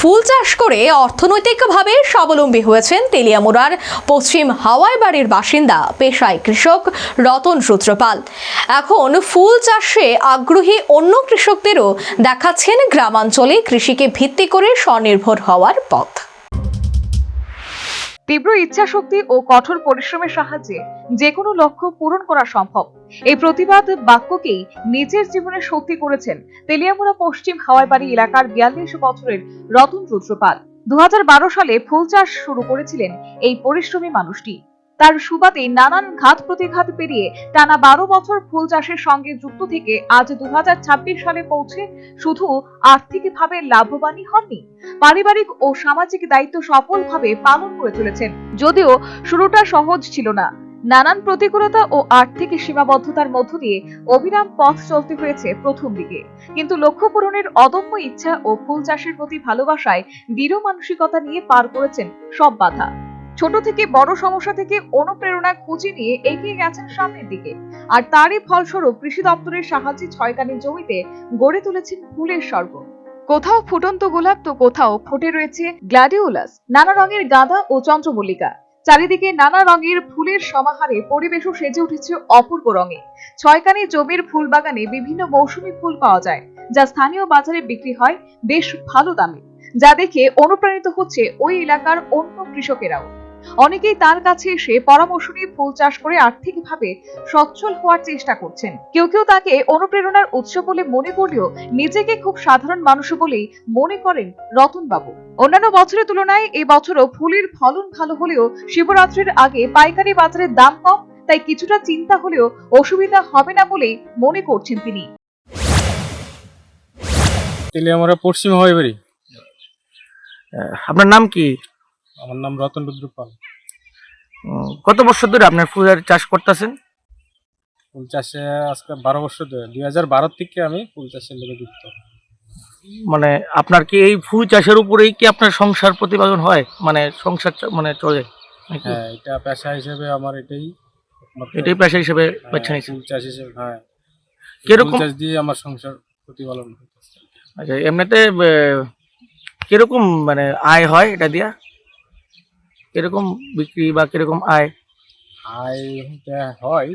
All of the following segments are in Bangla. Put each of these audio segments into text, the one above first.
ফুল চাষ করে অর্থনৈতিকভাবে স্বাবলম্বী হয়েছেন তেলিয়ামুড়ার পশ্চিম হাওয়াই বাড়ির বাসিন্দা, পেশায় কৃষক রতন সূত্রপাল। এখন ফুল চাষে আগ্রহী অন্য কৃষকদেরও দেখাচ্ছেন গ্রামাঞ্চলে কৃষিকে ভিত্তি করে স্বনির্ভর হওয়ার পথ। তীব্র ইচ্ছাশক্তি ও কঠোর পরিশ্রমের সাহায্যে যে কোনো লক্ষ্য পূরণ করা সম্ভব। এই প্রতিবাদ বাক্যকেই নিজের জীবনে সত্যি করেছেন তেলিয়ামুড়া পশ্চিম হাওয়াইবাড়ি এলাকার বিয়াল্লিশ বছরের রতন রুদ্রপাল। দু হাজার বারো সালে ফুল চাষ শুরু করেছিলেন এই পরিশ্রমী মানুষটি। তার সুবাদে নানান ঘাত প্রতিঘাত পেরিয়ে টানা বারো বছর ফুল চাষের সঙ্গে যুক্ত থেকে আজ দু সালে পৌঁছে শুধু আর্থিকভাবে লাভবানই হননি, পারিবারিক ও সামাজিক দায়িত্ব সফলভাবে পালন করে চলেছেন। যদিও শুরুটা সহজ ছিল না, নানান প্রতিকূলতা ও আর্থিক সীমাবদ্ধতার মধ্য দিয়ে অবিরাম পথ চলতে হয়েছে প্রথম দিকে। কিন্তু লক্ষ্য পূরণের অদম্য ইচ্ছা ও ফুল চাষের প্রতি ভালোবাসায় দৃঢ় মানসিকতা নিয়ে পার করেছেন সব বাধা। ছোট থেকে বড় সমস্যা থেকে অনুপ্রেরণা খুঁজে নিয়ে এগিয়ে গেছেন সামনের দিকে। আর তারই ফলস্বরূপ কৃষি দপ্তরের সাহায্যে ছয়কানি জমিতে গড়ে তুলেছেন ফুলের স্বর্গ। কোথাও ফুটন্ত গোলাপ তো কোথাও ফুটে রয়েছে গ্ল্যাডিওলাস। নানা রঙের গাঁদা ও চন্দ্রমল্লিকা। চারিদিকে নানা রঙের ফুলের সমাহারে পরিবেশও সেজে উঠেছে অপূর্ব রঙে। ছয়কানি জমির ফুল বাগানে বিভিন্ন মৌসুমী ফুল পাওয়া যায়, যা স্থানীয় বাজারে বিক্রি হয় বেশ ভালো দামে। যা দেখে অনুপ্রাণিত হচ্ছে ওই এলাকার অন্য কৃষকেরাও। অনেকেই তার কাছে এসে পরামর্শ নিয়ে ফুল চাষ করে আর্থিকভাবে সচ্ছল হওয়ার চেষ্টা করছেন। কেউ কেউ তাকে অনুপ্রেরণার উৎস বলে মনে করলেও নিজেকে খুব সাধারণ মানুষ বলেই মনে করেন রতন বাবু অন্যান্য বছরের তুলনায় এই বছরও ফুলের ফলন ভালো হলেও শিবরাত্রির আগে পাইকারি বাজারের দাম কম তাই কিছুটা চিন্তা হলেও অসুবিধা হবে না বলেই মনে করছেন তিনি। তেলিয়ামরা পশ্চিম হয়ে আহ, আপনার নাম কি? আমার নাম রতন রুদ্র পাল কত বছর ধরে আপনার ফুলের চাষ করতেছেন? ফুল চাষে আজকে বারো বছর ধরে দুই হাজার বারো থেকে আমি ফুল চাষের লোকে যুক্ত। মানে আপনার কি এই ফুল চাষের উপরেই কি আপনার সংসার প্রতিপাদন হয়? মানে সংসার মানে চলে হ্যাঁ এটা পেশা হিসেবে আমার এটাই এটাই পেশা হিসেবে হ্যাঁ, বেছে নিয়েছেন? ফুল চাষ হিসেবে হ্যাঁ। কীরকম চাষ দিয়ে আমার সংসার প্রতিপালন আচ্ছা এমনিতে কীরকম মানে আয় হয় এটা দিয়া? কীরকম বিক্রি বা কীরকম আয়? আয় হয়।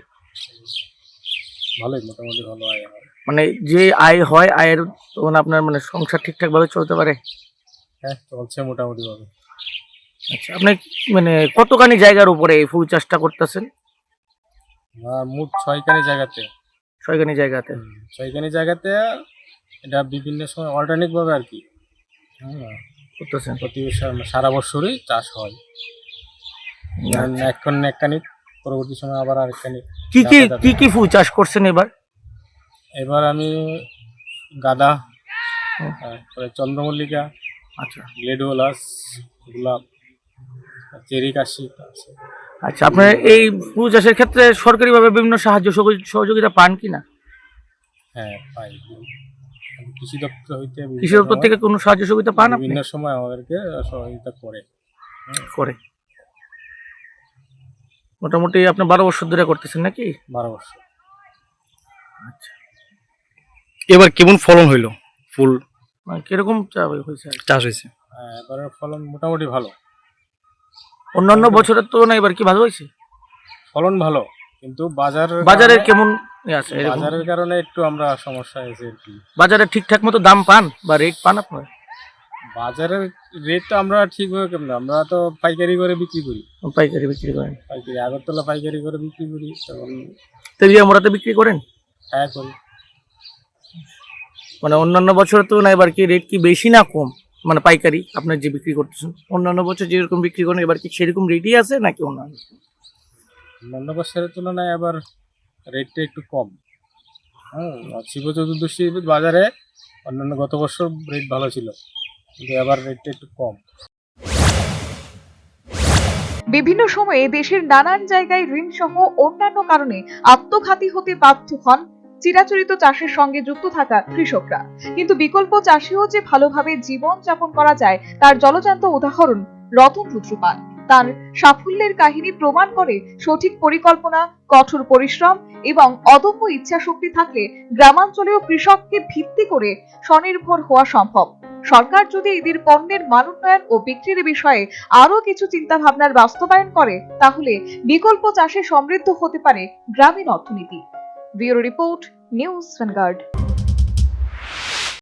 ভালোই মোটামুটি ভালো আয় হয়। মানে যে আয় হয় আয়ের তখন আপনার মানে সংসার ঠিকঠাক ভাবে চলতে পারে? হ্যাঁ চলছে মোটামুটি ভাবে। আচ্ছা আপনি মানে কতখানি জায়গার উপরে এই ফুল চাষটা করতেছেন? মোট ছয়খানি জায়গাতে। ছয়খানি জায়গাতে? ছয়খানি জায়গাতে এটা বিভিন্ন সময় অল্টারনেট ভাবে আর কি। হ্যাঁ করতেছেন? প্রতি সারা বছরই চাষ হয়। এখন একখানি পরবর্তী সময় আবার আরেকখানি কি কি। কি কি ফুল চাষ করছেন এবার? এবার আমি গাঁদা। তারপরে চন্দ্রমল্লিকা আচ্ছা। গ্লেডোলাস গোলাপ চেরি কাশি আচ্ছা আপনার এই ফুল চাষের ক্ষেত্রে সরকারিভাবে বিভিন্ন সাহায্য সহযোগিতা পান কি না হ্যাঁ পাই। কৃষি দপ্তর হইতে কৃষি দপ্তর থেকে কোনো সাহায্য সুবিধা পান বিভিন্ন সময় আমাদেরকে সহযোগিতা করে। করে। মোটামুটি আপনি বারো বছর ধরে করতেছেন নাকি? বারো বছর। আচ্ছা। এবার কেমন ফলন হইল? ফুল? মানে কীরকম হয়েছে চাষ হয়েছে হ্যাঁ, এবারের ফলন মোটামুটি ভালো। অন্যান্য বছরের তুলনায় এবার কি ভালো হয়েছে ফলন ভালো। কিন্তু বাজার বাজারের কেমন আছে বাজারের কারণে একটু আমরা সমস্যা হয়েছে আর কি। বাজারে ঠিকঠাক মতো দাম পান বা রেট পান আপনার? বাজারের রেট তো আমরা ঠিকভাবে কেমন? আমরা তো পাইকারি করে বিক্রি করি। পাইকারি বিক্রি করেন? পাইকারি আগরতলা পাইকারি করে বিক্রি করি তখন তেলিয়া মোড়াতে বিক্রি করেন? হ্যাঁ করি। মানে অন্যান্য বছরের তুলনায় এবার কি রেট কি বেশি না কম? মানে পাইকারি আপনার যে বিক্রি করতেছেন অন্যান্য বছর যেরকম বিক্রি করেন এবার কি সেরকম রেটই আছে নাকি অন্যান্য? অন্যান্য বছরের তুলনায় আবার রেটটা একটু কম। হ্যাঁ শিব চতুর্দশী বাজারে অন্যান্য গত বছর রেট ভালো ছিল, কিন্তু এবার রেটটা একটু কম। বিভিন্ন সময়ে দেশের নানান জায়গায় ঋণ সহ অন্যান্য কারণে আত্মঘাতী হতে বাধ্য হন চিরাচরিত চাষের সঙ্গে যুক্ত থাকা কৃষকরা। কিন্তু বিকল্প চাষেও যে ভালোভাবে জীবন যাপন করা যায়, তার জলজান্ত উদাহরণ রতন রুদ্রপাল। তার সাফল্যের কাহিনী প্রমাণ করে সঠিক পরিকল্পনা, কঠোর পরিশ্রম এবং অদম্য ইচ্ছাশক্তি থাকলে গ্রামাঞ্চলেও কৃষককে ভিত্তি করে স্বনির্ভর হওয়া সম্ভব। সরকার যদি এদের পণ্যের মানোন্নয়ন ও বিক্রির বিষয়ে আরও কিছু চিন্তা ভাবনার বাস্তবায়ন করে, তাহলে বিকল্প চাষে সমৃদ্ধ হতে পারে গ্রামীণ অর্থনীতি। Bureau report, news vanguard